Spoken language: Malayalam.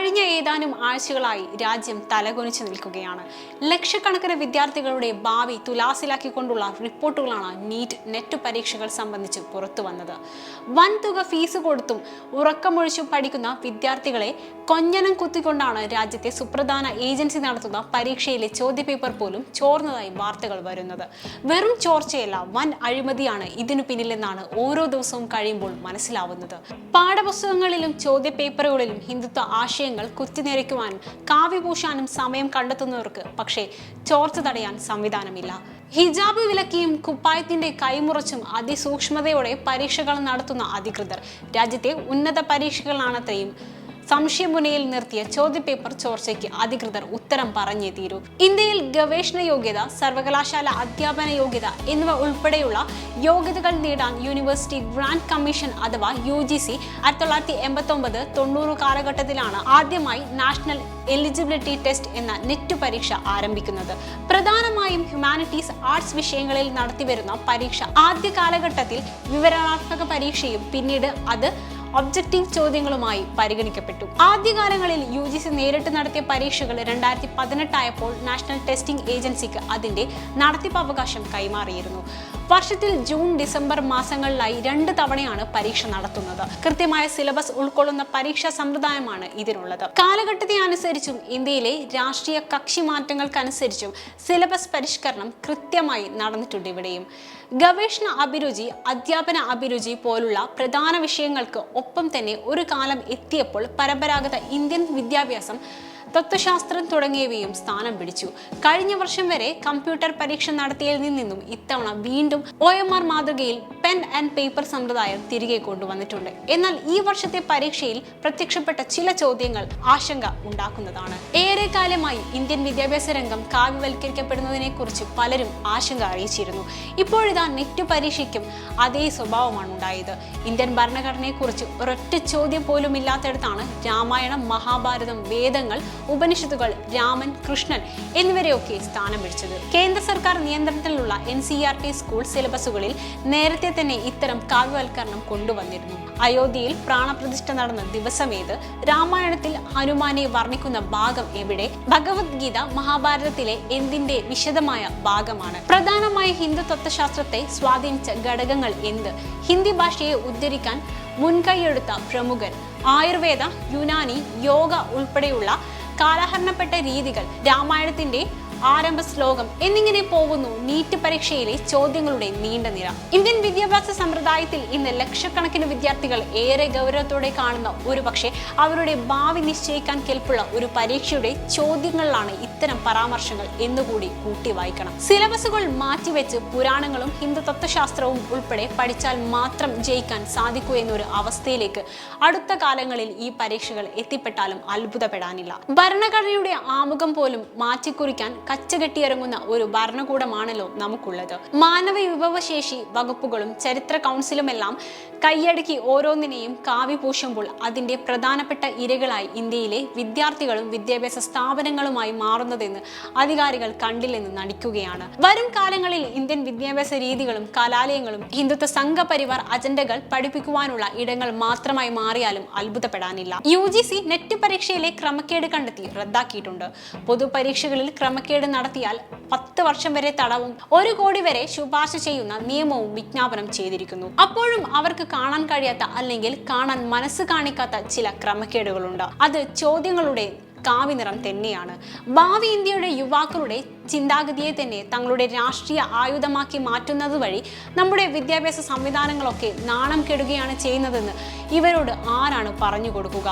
കഴിഞ്ഞ ഏതാനും ആഴ്ചകളായി രാജ്യം തലകുനിച്ചു നിൽക്കുകയാണ്. ലക്ഷക്കണക്കിന് വിദ്യാർത്ഥികളുടെ ഭാവി തുലാസിലാക്കിക്കൊണ്ടുള്ള റിപ്പോർട്ടുകളാണ് നീറ്റ് നെറ്റ് പരീക്ഷകൾ സംബന്ധിച്ച് പുറത്തു വന്നത്. വൻതുക ഫീസ് കൊടുത്തും ഉറക്കമൊഴിച്ചും പഠിക്കുന്ന വിദ്യാർത്ഥികളെ കൊഞ്ഞനം കുത്തിക്കൊണ്ടാണ് രാജ്യത്തെ സുപ്രധാന ഏജൻസി നടത്തുന്ന പരീക്ഷയിലെ ചോദ്യപേപ്പർ പോലും ചോർന്നതായി വാർത്തകൾ വരുന്നത്. വെറും ചോർച്ചയല്ല വൻ അഴിമതിയാണ് ഇതിനു പിന്നിലെന്നാണ് ഓരോ ദിവസവും കഴിയുമ്പോൾ മനസ്സിലാവുന്നത്. പാഠപുസ്തകങ്ങളിലും ചോദ്യപേപ്പറുകളിലും ഹിന്ദുത്വ ആശയങ്ങൾ കുത്തിനിറയ്ക്കുവാനും കാവ്യപൂശാനും സമയം കണ്ടെത്തുന്നവർക്ക് പക്ഷേ ചോർച്ച തടയാൻ സംവിധാനമില്ല. ഹിജാബ് വിലക്കിയും കുപ്പായത്തിന്റെ കൈമുറച്ചും അതിസൂക്ഷ്മതയോടെ പരീക്ഷകൾ നടത്തുന്ന അധികൃതർ. രാജ്യത്തെ ഉന്നത പരീക്ഷകളാണത്രയും സംശയമുനയിൽ നിർത്തിയ ചോദ്യപേപ്പർ ചോർച്ചയ്ക്ക് അധികൃതർ ഉത്തരം പറഞ്ഞേ തീരൂ ഇന്ത്യയിൽ ഗവേഷണ യോഗ്യത സർവകലാശാല അധ്യാപന യോഗ്യത എന്നിവ ഉൾപ്പെടെയുള്ള യോഗ്യതകൾ നേടാൻ യൂണിവേഴ്സിറ്റി ഗ്രാൻഡ് കമ്മീഷൻ അഥവാ യു ജി സി ആയിരത്തി തൊള്ളായിരത്തി എൺപത്തി ഒമ്പത് തൊണ്ണൂറ് കാലഘട്ടത്തിലാണ് ആദ്യമായി നാഷണൽ എലിജിബിലിറ്റി ടെസ്റ്റ് എന്ന നെറ്റ് പരീക്ഷ ആരംഭിക്കുന്നത്. പ്രധാനമായും ഹ്യൂമാനിറ്റീസ് ആർട്സ് വിഷയങ്ങളിൽ നടത്തിവരുന്ന പരീക്ഷ. ആദ്യ കാലഘട്ടത്തിൽ വിവരണാത്മക പരീക്ഷയും പിന്നീട് അത് ഒബ്ജക്റ്റീവ് ചോദ്യങ്ങളുമായി പരിഗണിക്കപ്പെട്ടു. ആദ്യകാലങ്ങളിൽ യു ജി സി നേരിട്ട് നടത്തിയ പരീക്ഷകൾ രണ്ടായിരത്തി പതിനെട്ടായപ്പോൾ നാഷണൽ ടെസ്റ്റിംഗ് ഏജൻസിക്ക് അതിന്റെ നടത്തിപ്പ് അവകാശം കൈമാറിയിരുന്നു. വർഷത്തിൽ ജൂൺ ഡിസംബർ മാസങ്ങളിലായി രണ്ട് തവണയാണ് പരീക്ഷ നടത്തുന്നത്. കൃത്യമായ സിലബസ് ഉൾക്കൊള്ളുന്ന പരീക്ഷാ സമ്പ്രദായമാണ് ഇതിനുള്ളത്. കാലഘട്ടത്തെ അനുസരിച്ചും ഇന്ത്യയിലെ രാഷ്ട്രീയ കക്ഷി മാറ്റങ്ങൾക്കനുസരിച്ചും സിലബസ് പരിഷ്കരണം കൃത്യമായി നടന്നിട്ടുണ്ട് ഇവിടെയും. ഗവേഷണ അഭിരുചി അധ്യാപന അഭിരുചി പോലുള്ള പ്രധാന വിഷയങ്ങൾക്ക് ഒപ്പം തന്നെ ഒരു കാലം എത്തിയപ്പോൾ പരമ്പരാഗത ഇന്ത്യൻ വിദ്യാഭ്യാസം തത്വശാസ്ത്രം തുടങ്ങിയവയും സ്ഥാനം പിടിച്ചു. കഴിഞ്ഞ വർഷം വരെ കമ്പ്യൂട്ടർ പരീക്ഷ നടത്തിയതിൽ നിന്നും ഇത്തവണ വീണ്ടും ഒ എം ആർ മാതൃകയിൽ പെൻ ആൻഡ് പേപ്പർ സമ്പ്രദായം തിരികെ കൊണ്ടുവന്നിട്ടുണ്ട്. എന്നാൽ ഈ വർഷത്തെ പരീക്ഷയിൽ പ്രത്യക്ഷപ്പെട്ട ചില ചോദ്യങ്ങൾ ആശങ്ക ഉണ്ടാക്കുന്നതാണ്. ഏറെക്കാലമായി ഇന്ത്യൻ വിദ്യാഭ്യാസ രംഗം കാവ്യവൽക്കരിക്കപ്പെടുന്നതിനെ കുറിച്ച് പലരും ആശങ്ക അറിയിച്ചിരുന്നു. ഇപ്പോഴിതാ നെറ്റ് പരീക്ഷയ്ക്കും അതേ സ്വഭാവമാണ് ഉണ്ടായത്. ഇന്ത്യൻ ഭരണഘടനയെക്കുറിച്ച് ഒരൊറ്റ ചോദ്യം പോലും ഇല്ലാത്തടത്താണ് രാമായണം മഹാഭാരതം വേദങ്ങൾ ഉപനിഷത്തുകൾ രാമൻ കൃഷ്ണൻ എന്നിവരെയൊക്കെ സ്ഥാനം പിടിച്ചത്. കേന്ദ്ര സർക്കാർ നിയന്ത്രണത്തിലുള്ള N C R T school സിലബസുകളിൽ നേരത്തെ തന്നെ ഇത്തരം കാവ്യവൽക്കരണം കൊണ്ടുവന്നിരുന്നു. അയോധ്യയിൽ പ്രാണപ്രതിഷ്ഠ നടന്ന ദിവസമേത് രാമായണത്തിൽ ഹനുമാനെ വർണിക്കുന്ന ഭാഗം എവിടെ? ഭഗവത്ഗീത മഹാഭാരതത്തിലെ എന്തിന്റെ വിശദമായ ഭാഗമാണ്? പ്രധാനമായ ഹിന്ദു തത്വശാസ്ത്രത്തെ സ്വാധീനിച്ച ഘടകങ്ങൾ എന്ത്? ഹിന്ദി ഭാഷയെ ഉദ്ധരിക്കാൻ മുൻകൈയെടുത്ത പ്രമുഖൻ ആയുർവേദ യുനാനി യോഗ ഉൾപ്പെടെയുള്ള കാലഹരണപ്പെട്ട രീതികൾ രാമായണത്തിന്റെ ആരംഭ ശ്ലോകം എന്നിങ്ങനെ പോകുന്നു നീറ്റ് പരീക്ഷയിലെ ചോദ്യങ്ങളുടെ നീണ്ട നിര. ഇന്ത്യൻ വിദ്യാഭ്യാസ സമ്പ്രദായത്തിൽ ഇന്ന് ലക്ഷക്കണക്കിന് വിദ്യാർത്ഥികൾ ഏറെ ഗൗരവത്തോടെ കാണുന്ന ഒരു പക്ഷേ അവരുടെ ഭാവി നിശ്ചയിക്കാൻ കെൽപ്പുള്ള ഒരു പരീക്ഷയുടെ ചോദ്യങ്ങളിലാണ് ഇത്തരം പരാമർശങ്ങൾ എന്നുകൂടി കൂട്ടി വായിക്കണം. സിലബസുകൾ മാറ്റിവെച്ച് പുരാണങ്ങളും ഹിന്ദു തത്വശാസ്ത്രവും ഉൾപ്പെടെ പഠിച്ചാൽ മാത്രം ജയിക്കാൻ സാധിക്കൂ എന്നൊരു അവസ്ഥയിലേക്ക് അടുത്ത കാലങ്ങളിൽ ഈ പരീക്ഷകൾ എത്തിപ്പെട്ടാലും അത്ഭുതപ്പെടാനില്ല. ഭരണഘടനയുടെ ആമുഖം പോലും മാറ്റിക്കുറിക്കാൻ കച്ചകെട്ടിയിറങ്ങുന്ന ഒരു ഭരണകൂടമാണല്ലോ നമുക്കുള്ളത്. മാനവ വിഭവശേഷി വകുപ്പുകളും ചരിത്ര കൗൺസിലുമെല്ലാം കൈയടക്കി ഓരോന്നിനെയും കാവി പൂശുമ്പോൾ അതിന്റെ പ്രധാനപ്പെട്ട ഇരകളായി ഇന്ത്യയിലെ വിദ്യാർത്ഥികളും വിദ്യാഭ്യാസ സ്ഥാപനങ്ങളുമായി മാറുന്നതെന്ന് അധികാരികൾ കണ്ടില്ലെന്ന് നടിക്കുകയാണ്. വരും കാലങ്ങളിൽ ഇന്ത്യൻ വിദ്യാഭ്യാസ രീതികളും കലാലയങ്ങളും ഹിന്ദുത്വ സംഘപരിവാർ അജണ്ടകൾ പഠിപ്പിക്കുവാനുള്ള ഇടങ്ങൾ മാത്രമായി മാറിയാലും അത്ഭുതപ്പെടാനില്ല. യു നെറ്റ് പരീക്ഷയിലെ ക്രമക്കേട് കണ്ടെത്തി റദ്ദാക്കിയിട്ടുണ്ട്. പൊതുപരീക്ഷകളിൽ ക്രമക്കേട് നടത്തിയാൽ പത്ത് വർഷം വരെ തടവും ഒരു കോടി വരെ ശുപാർശ ചെയ്യുന്ന നിയമവും വിജ്ഞാപനം ചെയ്തിരിക്കുന്നു. അപ്പോഴും അവർക്ക് കാണാൻ കഴിയാത്ത അല്ലെങ്കിൽ കാണാൻ മനസ്സ് കാണിക്കാത്ത ചില ക്രമക്കേടുകളുണ്ട്. അത് ചോദ്യങ്ങളുടെ കാവിനിറം തന്നെയാണ്. ഭാവി ഇന്ത്യയുടെ യുവാക്കളുടെ ചിന്താഗതിയെ തന്നെ തങ്ങളുടെ രാഷ്ട്രീയ ആയുധമാക്കി മാറ്റുന്നത് വഴി നമ്മുടെ വിദ്യാഭ്യാസ സംവിധാനങ്ങളൊക്കെ നാണം കെടുകയാണ് ചെയ്യുന്നതെന്ന് ഇവരോട് ആരാണ് പറഞ്ഞു കൊടുക്കുക?